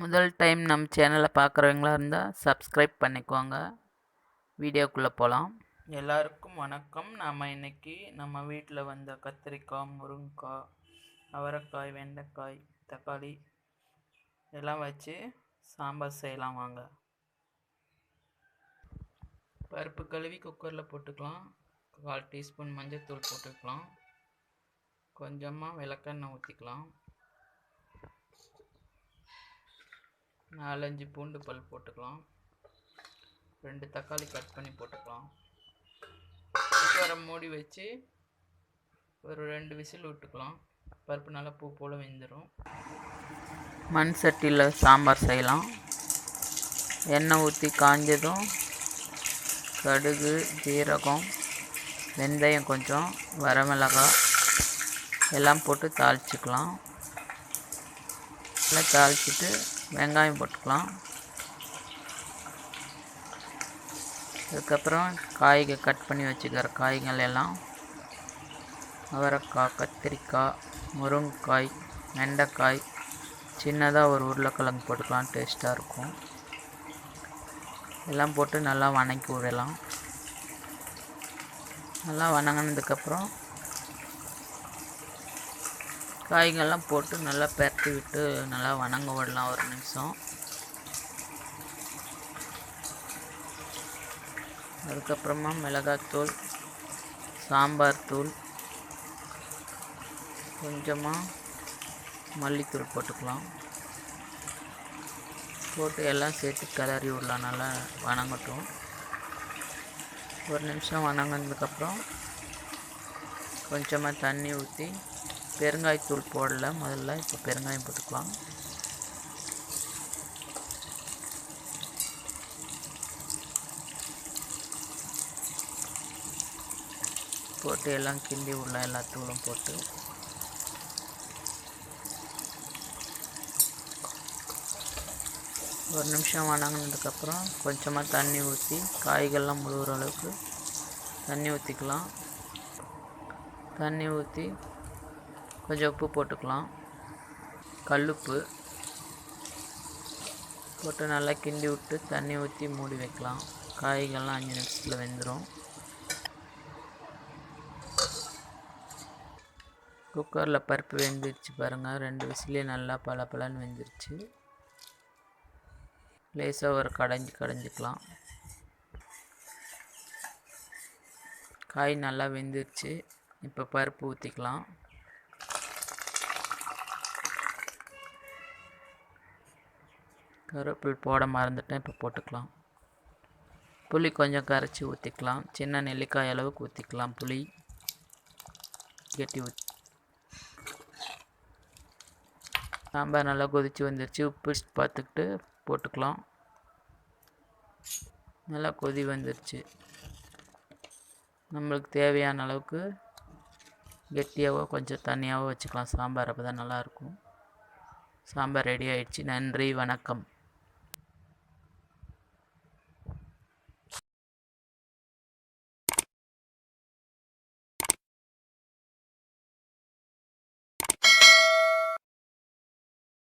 முதல் டைம் நம்ம சேனலை பார்க்குறவங்களா இருந்தால் சப்ஸ்கிரைப் பண்ணிக்கோங்க. வீடியோக்குள்ளே போகலாம். எல்லாருக்கும் வணக்கம். நாம் இன்னைக்கு நம்ம வீட்டில் வந்த கத்திரிக்காய் முருங்கைக்காய் அவரைக்காய் வெண்டைக்காய் தக்காளி எல்லாம் வச்சு சாம்பார் செய்யலாம் வாங்க. பருப்பு கழுவி குக்கரில் போட்டுக்கலாம். கால் டீஸ்பூன் மஞ்சள்தூள் போட்டுக்கலாம். கொஞ்சமாக விளக்கெண்ணெய் ஊற்றிக்கலாம் நாலஞ்சு பூண்டு பல் போட்டுக்கலாம். ரெண்டு தக்காளி கட் பண்ணி போட்டுக்கலாம். குக்கரை மூடி வச்சு ஒரு ரெண்டு விசில் விட்டுக்கலாம். பருப்பு நல்லா பூ போல் வெந்துடும் மண் சட்டியில் சாம்பார் செய்யலாம். எண்ணெய் ஊற்றி காஞ்சதும் கடுகு ஜீரகம் வெந்தயம் கொஞ்சம் வரமிளகாய் எல்லாம் போட்டு தாளிச்சிக்கலாம். எல்லாம் தாளிச்சிட்டு வெங்காயம் போட்டுக்கலாம். அதுக்கப்புறம் காய்கள் கட் பண்ணி வச்சுக்கிற காய்கள் எல்லாம் அவரைக்காய் கத்திரிக்காய் முருங்கைக்காய் வெண்டைக்காய் சின்னதாக ஒரு உருளைக்கிழங்கு போட்டுக்கலாம் டேஸ்ட்டாக இருக்கும். எல்லாம் போட்டு நல்லா வணக்கி விடலாம். நல்லா வணங்கினதுக்கப்புறம் காய்கள்லாம் போட்டு நல்லா பரட்டி விட்டு நல்லா வணங்க விடலாம் ஒரு நிமிஷம். அதுக்கப்புறமா மிளகாத்தூள் சாம்பார் தூள் கொஞ்சமாக மல்லித்தூள் போட்டுக்கலாம். போட்டு எல்லாம் சேர்த்து கிளறி விடலாம் நல்லா வணங்கட்டும். ஒரு நிமிஷம் வணங்கினதுக்கப்புறம் கொஞ்சமாக தண்ணி ஊற்றி பெருங்காயத்தூள் போடல. முதல்ல இப்போ பெருங்காயம் போட்டுக்கலாம். போட்டு எல்லாம் கிண்டி உள்ள எல்லா தூளும் போட்டு. ஒரு நிமிஷம் வணங்கினதுக்கப்புறம் கொஞ்சமாக தண்ணி ஊற்றி காய்கள்லாம் முழுகிற அளவுக்கு தண்ணி ஊற்றிக்கலாம் தண்ணி ஊற்றி கொஞ்சம் உப்பு போட்டுக்கலாம். கல்லுப்பு போட்டு நல்லா கிண்டி விட்டு தண்ணி ஊற்றி மூடி வைக்கலாம். காய்கள்லாம் அஞ்சு நிமிஷத்தில் வெந்துடும் குக்கரில் பருப்பு வெந்துருச்சு பாருங்கள் ரெண்டு விசிலே நல்லா பல பலன்னு வெந்துருச்சு. லேசாக ஒரு கடைஞ்சி கடைஞ்சிக்கலாம். காய் நல்லா வெந்துருச்சு. இப்போ பருப்பு ஊற்றிக்கலாம் கருவேப்பில் போட மறந்துட்டேன் இப்போ போட்டுக்கலாம். புளி கொஞ்சம் கரைச்சி ஊற்றிக்கலாம் சின்ன நெல்லிக்காய் அளவுக்கு ஊற்றிக்கலாம் புளி கெட்டி ஊற்றி சாம்பார் நல்லா கொதித்து வந்துருச்சு. உப்பு பார்த்துக்கிட்டு போட்டுக்கலாம். நல்லா கொதி வந்துருச்சு. நம்மளுக்கு தேவையான அளவுக்கு கெட்டியாகவோ கொஞ்சம் தண்ணியாவோ வச்சுக்கலாம். சாம்பார் அப்போ தான் நல்லாயிருக்கும் சாம்பார் ரெடி ஆயிடுச்சு. நன்றி வணக்கம்.